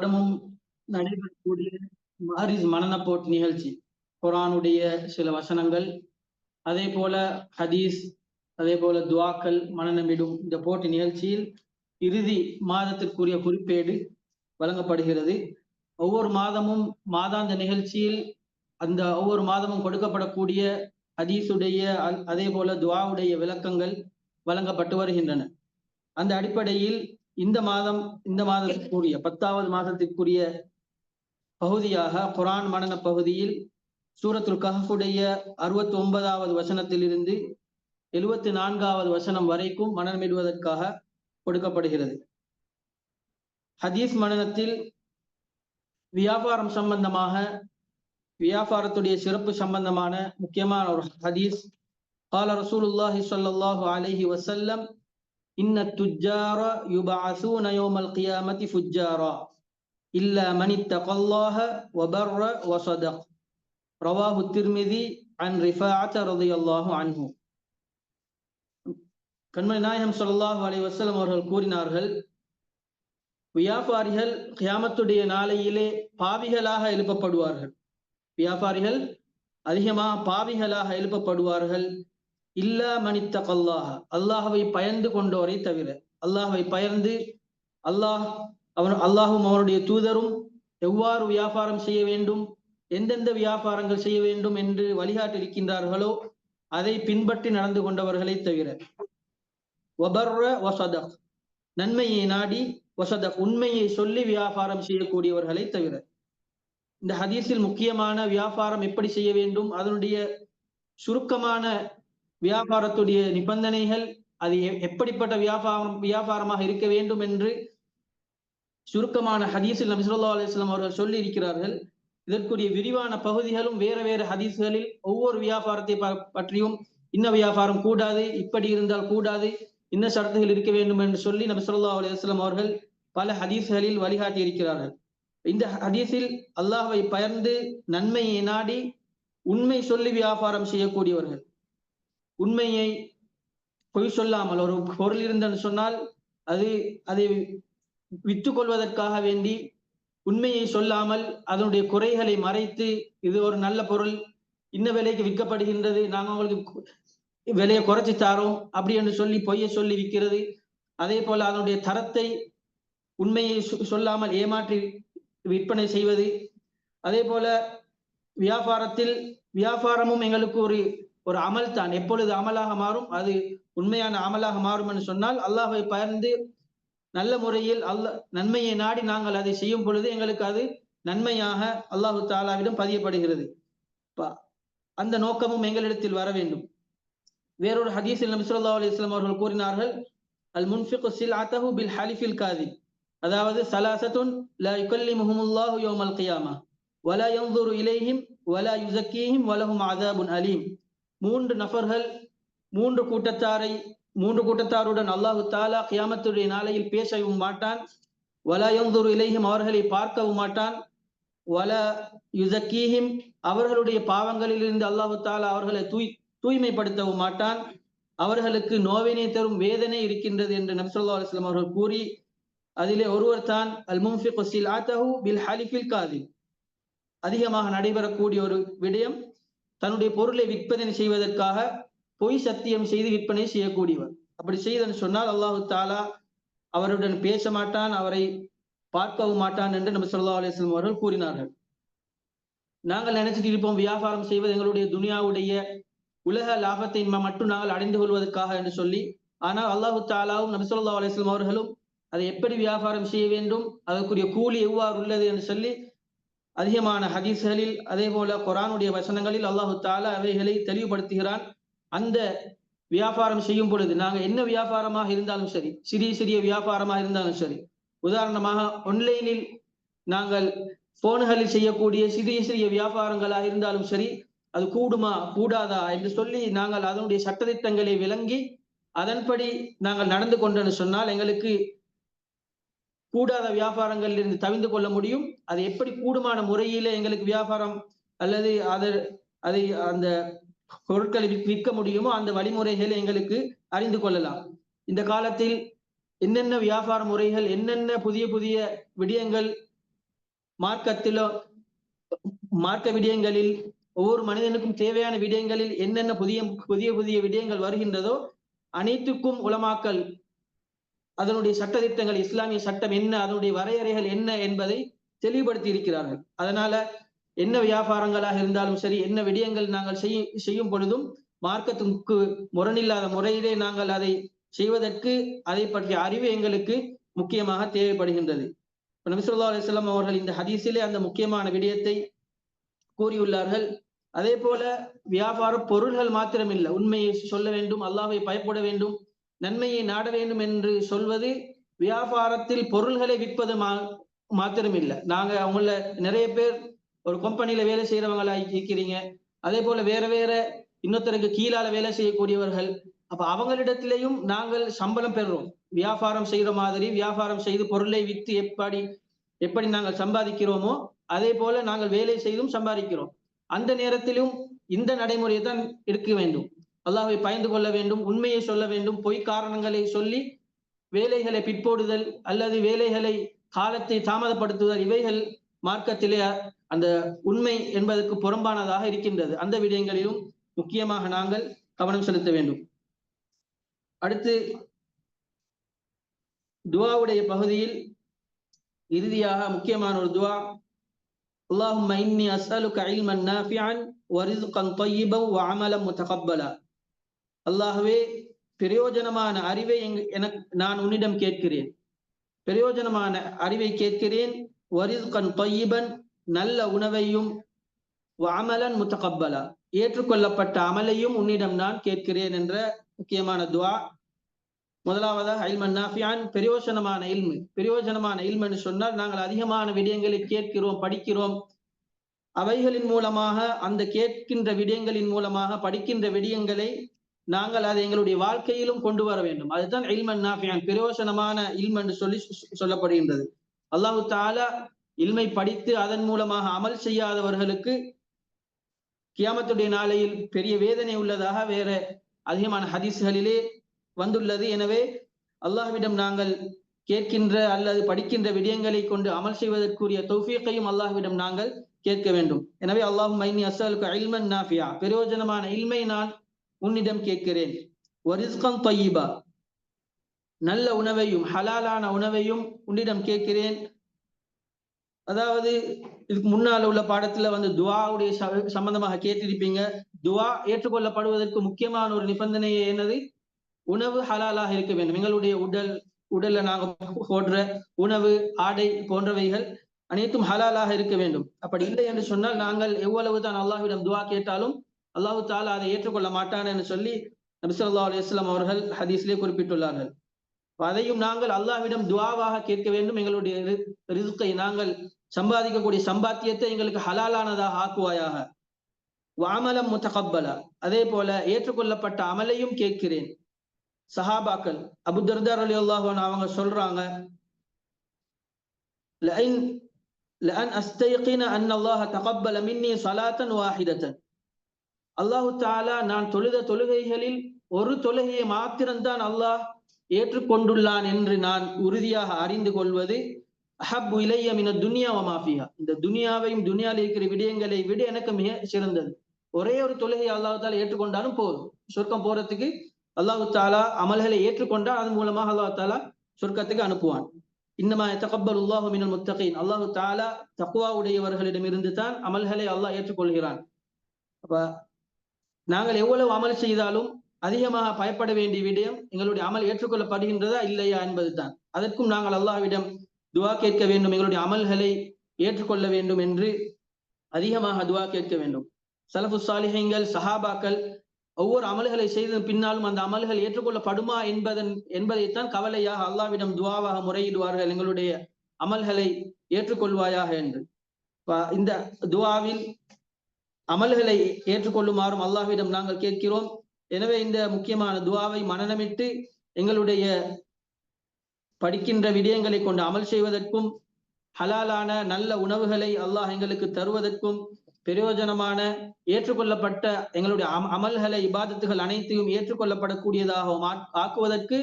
வருடமும் நடைபெறக்கூடிய மாரிஸ் மனநப்போட் நிகழ்ச்சி. குரானுடைய சில வசனங்கள் அதே போல ஹதீஸ் அதே போல துவாக்கள் மனநமிடும் இந்த போட்டி நிகழ்ச்சியில் இறுதி மாதத்திற்குரிய குறிப்பேடு வழங்கப்படுகிறது. ஒவ்வொரு மாதமும் மாதாந்த நிகழ்ச்சியில் அந்த ஒவ்வொரு மாதமும் கொடுக்கப்படக்கூடிய ஹதீஸுடைய அதே போல துவாவுடைய விளக்கங்கள் வழங்கப்பட்டு வருகின்றன. அந்த அடிப்படையில் இந்த மாதம் இந்த மாதத்திற்குரிய பத்தாவது மாதத்திற்குரிய பகுதியாக குரான் மனன பகுதியில் சூரத்துல் கஹஃபுடைய அறுபத்தி ஒன்பதாவது வசனத்திலிருந்து எழுபத்தி நான்காவது வசனம் வரைக்கும் மனநமிடுவதற்காக கொடுக்கப்படுகிறது ஹதீஸ் மனனத்தில் வியாபாரம் சம்பந்தமாக வியாபாரத்துடைய சிறப்பு சம்பந்தமான முக்கியமான ஒரு ஹதீஸ் قال رسول الله صلى الله عليه وسلم இன்ன துஜ்ஜார யுபாசூன யோமல் கியாமதி ஃபுஜ்ஜாரா இல்லா மனித்தகல்லாஹ ஒபர்ர வசத ரவாஹு திருமிதி அன் ரிஃபாஅத் ரதியல்லாஹு அன்ஹு கண்மணி நாயகம் சொல்லாஹு அலை வசலம் அவர்கள் கூறினார்கள் வியாபாரிகள் கியாமத்துடைய நாளையிலே பாவிகளாக எழுப்பப்படுவார்கள். வியாபாரிகள் அதிகமாக பாவிகளாக எழுப்பப்படுவார்கள். இல்லா மனித்த கல்லாக அல்லாஹவை பயந்து கொண்டோரை தவிர அல்லாஹவை பயந்து அல்லாஹ் அவன் அல்லாஹும் அவனுடைய தூதரும் எவ்வாறு வியாபாரம் செய்ய வேண்டும் எந்தெந்த வியாபாரங்கள் செய்ய வேண்டும் என்று வழிகாட்டிருக்கின்றார்களோ அதை பின்பற்றி நடந்து கொண்டவர்களை தவிர. வபர்ர வசதக். நன்மையை நாடி வசதக். உண்மையை சொல்லி வியாபாரம் செய்யக்கூடியவர்களை தவிர. இந்த ஹதீஸில் முக்கியமான வியாபாரம் எப்படி செய்ய வேண்டும் அதனுடைய சுருக்கமான வியாபாரத்துடைய நிபந்தனைகள் அது எப்படிப்பட்ட வியாபாரம் வியாபாரமாக இருக்க வேண்டும் என்று சுருக்கமான ஹதீஸில் நபி சொல்லா அலிஸ்லாம் அவர்கள் சொல்லி இருக்கிறார்கள் இதற்குரிய விரிவான பகுதிகளும் வேற வேறு ஹதீஸ்களில் ஒவ்வொரு வியாபாரத்தை பற்றியும் இன்ன வியாபாரம் கூடாது இப்படி இருந்தால் கூடாது இன்ன சரத்துகள் இருக்க வேண்டும் என்று சொல்லி நபி சொல்லா அலுவலாம் அவர்கள் பல ஹதீஸ்களில் வழிகாட்டி இருக்கிறார்கள் இந்த ஹதீஸில் அல்லாஹை பயர்ந்து நன்மையை நாடி உண்மை சொல்லி வியாபாரம் செய்யக்கூடியவர்கள். உண்மையை பொய் சொல்லாமல் ஒரு பொருள் இருந்தன்னு சொன்னால் அது அதை விற்று கொள்வதற்காக வேண்டி உண்மையை சொல்லாமல் அதனுடைய குறைகளை மறைத்து இது ஒரு நல்ல பொருள் இன்ன விலைக்கு விற்கப்படுகின்றது நாங்கள் உங்களுக்கு விலையை குறைச்சி தாரோம் அப்படி என்று சொல்லி பொய்யை சொல்லி விற்கிறது. அதே போல அதனுடைய தரத்தை உண்மையை சொல்லாமல் ஏமாற்றி விற்பனை செய்வது. அதே போல வியாபாரத்தில் வியாபாரமும் எங்களுக்கு ஒரு ஒரு அமல் தான். எப்பொழுது அமலாக மாறும்? அது உண்மையான அமலாக மாறும் என்று சொன்னால் அல்லாஹை பயர்ந்து நல்ல முறையில் அல்ல நன்மையை நாடி நாங்கள் அதை செய்யும் பொழுது எங்களுக்கு அது நன்மையாக அல்லாஹு தாலாவிடம் பதியப்படுகிறது. அந்த நோக்கமும் எங்களிடத்தில் வர வேண்டும். வேறொரு ஹதீஸில் நபி சொல்லா அலிஸ்லாம் அவர்கள் கூறினார்கள் அல் முன்ஃபிகு சில் அத்தஹு பில் ஹலிஃபில் காதி அதாவது சலாசத்துன் லா யுகல்லிமுஹுமுல்லாஹு யௌமல் கியாமா வலா யன்துரு இலைஹிம் வலா யுசக்கீஹிம் வலஹும் அதாபுன் அலீம். மூன்று நபர்கள் மூன்று கூட்டத்தாரை மூன்று கூட்டத்தாருடன் அல்லாஹு தாலா கியாமத்துடைய நாளையில் பேசவும் மாட்டான். வல யந்துரு இலையும் அவர்களை பார்க்கவும் மாட்டான். வல யுசக்கீஹிம் அவர்களுடைய பாவங்களில் இருந்து அல்லாஹு தாலா அவர்களை தூய் தூய்மைப்படுத்தவும் மாட்டான். அவர்களுக்கு நோவினை தரும் வேதனை இருக்கின்றது என்று நபிசல்லா அலுவலாம் அவர்கள் கூறி அதிலே ஒருவர் தான் அல் மும்ஃபிக் ஆத்தஹு பில் ஹலிஃபில் காதி அதிகமாக நடைபெறக்கூடிய ஒரு விடயம் தன்னுடைய பொருளை விற்பனை செய்வதற்காக பொய் சத்தியம் செய்து விற்பனை செய்யக்கூடியவர். அப்படி செய்தன்னு சொன்னால் அல்லாஹு தாலா அவருடன் பேச மாட்டான் அவரை பார்க்கவும் மாட்டான் என்று நம்ம சொல்லா அலிஸ்லாம் அவர்கள் கூறினார்கள். நாங்கள் நினைச்சிட்டு இருப்போம் வியாபாரம் செய்வது எங்களுடைய துனியாவுடைய உலக லாபத்தை மட்டும் நாங்கள் அடைந்து கொள்வதற்காக என்று சொல்லி ஆனால் அல்லாஹு தாலாவும் நபிசுல்லா அலிஸ்லாம் அவர்களும் அதை எப்படி வியாபாரம் செய்ய வேண்டும் அதற்குரிய கூலி எவ்வாறு உள்ளது என்று சொல்லி அதிகமான ஹதீஸ்களில் அதே போல குரானுடைய வசனங்களில் அல்லாஹு தாலா அவைகளை தெளிவுபடுத்துகிறான். அந்த வியாபாரம் செய்யும் பொழுது நாங்கள் என்ன வியாபாரமாக இருந்தாலும் சரி சிறிய சிறிய வியாபாரமாக இருந்தாலும் சரி உதாரணமாக ஆன்லைனில் நாங்கள் போன்களில் செய்யக்கூடிய சிறிய சிறிய வியாபாரங்களாக இருந்தாலும் சரி அது கூடுமா கூடாதா என்று சொல்லி நாங்கள் அதனுடைய சட்டத்திட்டங்களை விளங்கி அதன்படி நாங்கள் நடந்து கொண்டோன்னு சொன்னால் எங்களுக்கு கூடாத வியாபாரங்களில் இருந்து தவிந்து கொள்ள முடியும். அது எப்படி கூடுமான முறையில எங்களுக்கு வியாபாரம் அல்லது அதை அதை அந்த பொருட்களை விற்க முடியுமோ அந்த வழிமுறைகளை எங்களுக்கு அறிந்து கொள்ளலாம். இந்த காலத்தில் என்னென்ன வியாபார முறைகள் என்னென்ன புதிய புதிய விடயங்கள் மார்க்கத்திலோ மார்க்க விடயங்களில் ஒவ்வொரு மனிதனுக்கும் தேவையான விடயங்களில் என்னென்ன புதிய புதிய புதிய விடயங்கள் வருகின்றதோ அனைத்துக்கும் உலமாக்கல் அதனுடைய சட்ட திட்டங்கள் இஸ்லாமிய சட்டம் என்ன அதனுடைய வரையறைகள் என்ன என்பதை தெளிவுபடுத்தி இருக்கிறார்கள் அதனால என்ன வியாபாரங்களாக இருந்தாலும் சரி என்ன விடயங்கள் நாங்கள் செய்ய செய்யும் பொழுதும் மார்க்கத்துக்கு முரணில்லாத முறையிலே நாங்கள் அதை செய்வதற்கு அதை பற்றிய அறிவு எங்களுக்கு முக்கியமாக தேவைப்படுகின்றது. நபிசுல்லா அலிஸ்லாம் அவர்கள் இந்த ஹதீஸிலே அந்த முக்கியமான விடயத்தை கூறியுள்ளார்கள். அதே போல வியாபார பொருள்கள் மாத்திரமில்லை. உண்மையை சொல்ல வேண்டும் அல்லாவை பயப்பட வேண்டும் நன்மையை நாட வேண்டும் என்று சொல்வது வியாபாரத்தில் பொருள்களை விற்பது மா மாத்திரமில்லை. நாங்க அவங்கள நிறைய பேர் ஒரு கம்பெனியில வேலை செய்யறவங்களா இருக்கிறீங்க. அதே போல வேற வேற இன்னொருத்தருக்கு கீழால வேலை செய்யக்கூடியவர்கள். அப்ப அவங்களிடத்திலையும் நாங்கள் சம்பளம் பெறுறோம். வியாபாரம் செய்யற மாதிரி வியாபாரம் செய்து பொருளை விற்று எப்படி எப்படி நாங்கள் சம்பாதிக்கிறோமோ அதே போல நாங்கள் வேலை செய்தும் சம்பாதிக்கிறோம். அந்த நேரத்திலும் இந்த நடைமுறையை தான் இருக்க வேண்டும். அல்லாஹை பயந்து கொள்ள வேண்டும் உண்மையை சொல்ல வேண்டும் பொய் காரணங்களை சொல்லி வேலைகளை பிற்போடுதல் அல்லது வேலைகளை காலத்தை தாமதப்படுத்துதல் இவைகள் மார்க்கத்திலே அந்த உண்மை என்பதற்கு புறம்பானதாக இருக்கின்றது அந்த விடயங்களிலும் முக்கியமாக நாங்கள் கவனம் செலுத்த வேண்டும் அடுத்து துவாவுடைய பகுதியில் இறுதியாக முக்கியமான ஒரு துவா اللهم إني أسألك علما نافعا ورزقا طيبا وعملا متقبلا அல்லாஹ்வே பிரயோஜனமான அறிவை எனக்கு நான் உன்னிடம் கேட்கிறேன். பிரயோஜனமான அறிவை கேட்கிறேன். வரிதுகன் தொய்யிபன் நல்ல உணவையும் அமலன் முத்தகப்பலா. ஏற்றுக்கொள்ளப்பட்ட அமலையும் உன்னிடம் நான் கேட்கிறேன் என்ற முக்கியமான துவா. முதலாவதாக ஐல்மன் நாஃபியான் பிரயோஜனமான இல்மு. பிரயோஜனமான இல்மன்னு சொன்னால் நாங்கள் அதிகமான விடயங்களை கேட்கிறோம் படிக்கிறோம். அவைகளின் மூலமாக அந்த கேட்கின்ற விடயங்களின் மூலமாக படிக்கின்ற விடயங்களை நாங்கள் அதை எங்களுடைய வாழ்க்கையிலும் கொண்டு வர வேண்டும். அதுதான் இல்மன் நாஃபியான் பிரயோசனமான இல்ம் என்று சொல்லி சொல்லப்படுகின்றது. அல்லாஹு தாலா இல்மை படித்து அதன் மூலமாக அமல் செய்யாதவர்களுக்கு கியாமத்துடைய நாளையில் பெரிய வேதனை உள்ளதாக வேற அதிகமான ஹதீஸ்களிலே வந்துள்ளது. எனவே அல்லாஹ்விடம் நாங்கள் கேட்கின்ற அல்லது படிக்கின்ற விடயங்களை கொண்டு அமல் செய்வதற்குரிய தௌஃபீக்கையும் அல்லாஹ்விடம் நாங்கள் கேட்க வேண்டும். எனவே அல்லாஹ் மைனி அசலுக்கு இல்மன் நாஃபியா. பிரயோஜனமான இல்மை நான் உன்னிடம் கேட்கிறேன். ஒரிஸ்கம் தொய்யிபா. நல்ல உணவையும் ஹலாலான உணவையும் உன்னிடம் கேட்கிறேன். அதாவது இதுக்கு முன்னால உள்ள பாடத்துல வந்து துவாவுடைய சம்பந்தமாக கேட்டிருப்பீங்க. துவா ஏற்றுக்கொள்ளப்படுவதற்கு முக்கியமான ஒரு நிபந்தனையே என்னது? உணவு ஹலாலாக இருக்க வேண்டும். எங்களுடைய உடல் உடல்ல நாங்க போடுற உணவு ஆடை போன்றவைகள் அனைத்தும் ஹலாலாக இருக்க வேண்டும். அப்படி இல்லை என்று சொன்னால் நாங்கள் எவ்வளவு தான் அல்லாஹ்விடம் துவா கேட்டாலும் அல்லாஹு தாலா அதை ஏற்றுக்கொள்ள மாட்டான் என்று சொல்லி நபிசல்லா அலிஸ்லாம் அவர்கள் ஹதீஸ்லே குறிப்பிட்டுள்ளார்கள் அதையும் நாங்கள் அல்லாஹ்விடம் துவாவாக கேட்க வேண்டும் எங்களுடைய ரிசுக்கை நாங்கள் சம்பாதிக்கக்கூடிய சம்பாத்தியத்தை எங்களுக்கு ஹலாலானதாக ஆக்குவாயாக வாமலம் முத்தகப்பலா அதே போல ஏற்றுக்கொள்ளப்பட்ட அமலையும் கேட்கிறேன் சஹாபாக்கள் அபு தர்தார் அலி அல்லாஹன் அவங்க சொல்றாங்க لأن أستيقن أن الله تقبل مني صلاة واحدة அல்லாஹு தாலா நான் தொழுத தொழுகைகளில் ஒரு தொழுகையை மாத்திரம்தான் அல்லாஹ் ஏற்றுக்கொண்டுள்ளான் என்று நான் உறுதியாக அறிந்து கொள்வது அஹப் இளையம் மின துனியா மாஃபியா இந்த துனியாவையும் துனியாவில் இருக்கிற விடயங்களை விட எனக்கு மிக சிறந்தது. ஒரே ஒரு தொழுகை அல்லாஹு தாலா ஏற்றுக்கொண்டாலும் போதும். சொர்க்கம் போறதுக்கு அல்லாஹு தாலா அமல்களை ஏற்றுக்கொண்டால் அதன் மூலமாக அல்லாஹு தாலா சொர்க்கத்துக்கு அனுப்புவான். இன்னமா தகப்பல் உல்லாஹு மினல் முத்தகீன். அல்லாஹு தாலா தக்குவா உடையவர்களிடம் இருந்து தான் அமல்களை அல்லாஹ் ஏற்றுக்கொள்கிறான். அப்ப நாங்கள் எவ்வளவு அமல் செய்தாலும் அதிகமாக பயப்பட வேண்டிய விடயம் எங்களுடைய அமல் ஏற்றுக்கொள்ளப்படுகின்றதா இல்லையா என்பதுதான். அதற்கும் நாங்கள் அல்லாஹ்விடம் துவா கேட்க வேண்டும். எங்களுடைய அமல்களை ஏற்றுக்கொள்ள வேண்டும் என்று அதிகமாக துவா கேட்க வேண்டும். சலபு சாலிஹங்கள் சஹாபாக்கள் ஒவ்வொரு அமல்களை செய்த பின்னாலும் அந்த அமல்கள் ஏற்றுக்கொள்ளப்படுமா என்பதன் என்பதைத்தான் கவலையாக அல்லாவிடம் துவாவாக முறையிடுவார்கள் எங்களுடைய அமல்களை ஏற்றுக்கொள்வாயாக என்று. இந்த துவாவில் அமல்களை ஏற்றுக்கொள்ளுமாறும் அல்லாஹ்விடம் நாங்கள் கேட்கிறோம். எனவே இந்த முக்கியமான துவாவை மனநமிட்டு எங்களுடைய படிக்கின்ற விடயங்களை கொண்டு அமல் செய்வதற்கும் ஹலாலான நல்ல உணவுகளை அல்லாஹ் எங்களுக்கு தருவதற்கும் பிரயோஜனமான ஏற்றுக்கொள்ளப்பட்ட எங்களுடைய அமல்களை இபாதத்துகள் அனைத்தையும் ஏற்றுக்கொள்ளப்படக்கூடியதாக ஆக்குவதற்கு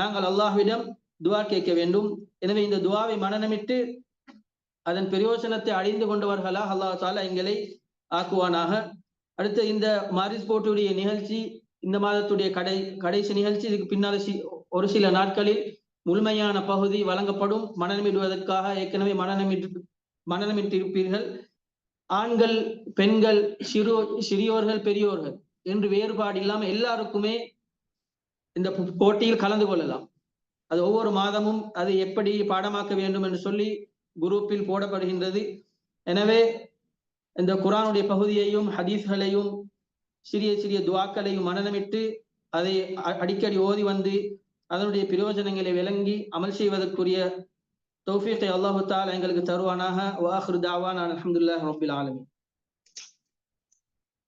நாங்கள் அல்லாஹ்விடம் துவா கேட்க வேண்டும். எனவே இந்த துவாவை மனநமிட்டு அதன் பிரயோஜனத்தை அடைந்து கொண்டவர்களா அல்லாஹ் தாலா எங்களை ஆக்குவானாக. அடுத்து இந்த மாரிஸ் போட்டியுடைய நிகழ்ச்சி இந்த மாதத்துடைய கடை கடைசி நிகழ்ச்சி இதுக்கு பின்னால் ஒரு சில நாட்களில் முழுமையான பகுதி வழங்கப்படும். மனநமிடுவதற்காக ஏற்கனவே மனநமிட்டு மனநமிட்டிருப்பீர்கள். ஆண்கள் பெண்கள் சிறு சிறியோர்கள் பெரியோர்கள் என்று வேறுபாடு இல்லாமல் எல்லாருக்குமே இந்த போட்டியில் கலந்து கொள்ளலாம். அது ஒவ்வொரு மாதமும் அது எப்படி பாடமாக்க வேண்டும் என்று சொல்லி குரூப்பில் போடப்படுகின்றது. எனவே இந்த குரானுடைய பகுதியையும் ஹதீஸ்களையும் சிறிய சிறிய துவாக்களையும் மனநமிட்டு அதை அடிக்கடி ஓதி வந்து அதனுடைய பிரயோஜனங்களை விளங்கி அமல் செய்வதற்குரிய தௌஃபீத்தை அல்லாஹு தாலா எங்களுக்கு தருவானாக. வாஹிரு தாவான் அல்ஹம்துலில்லாஹி ரப்பில் ஆலமி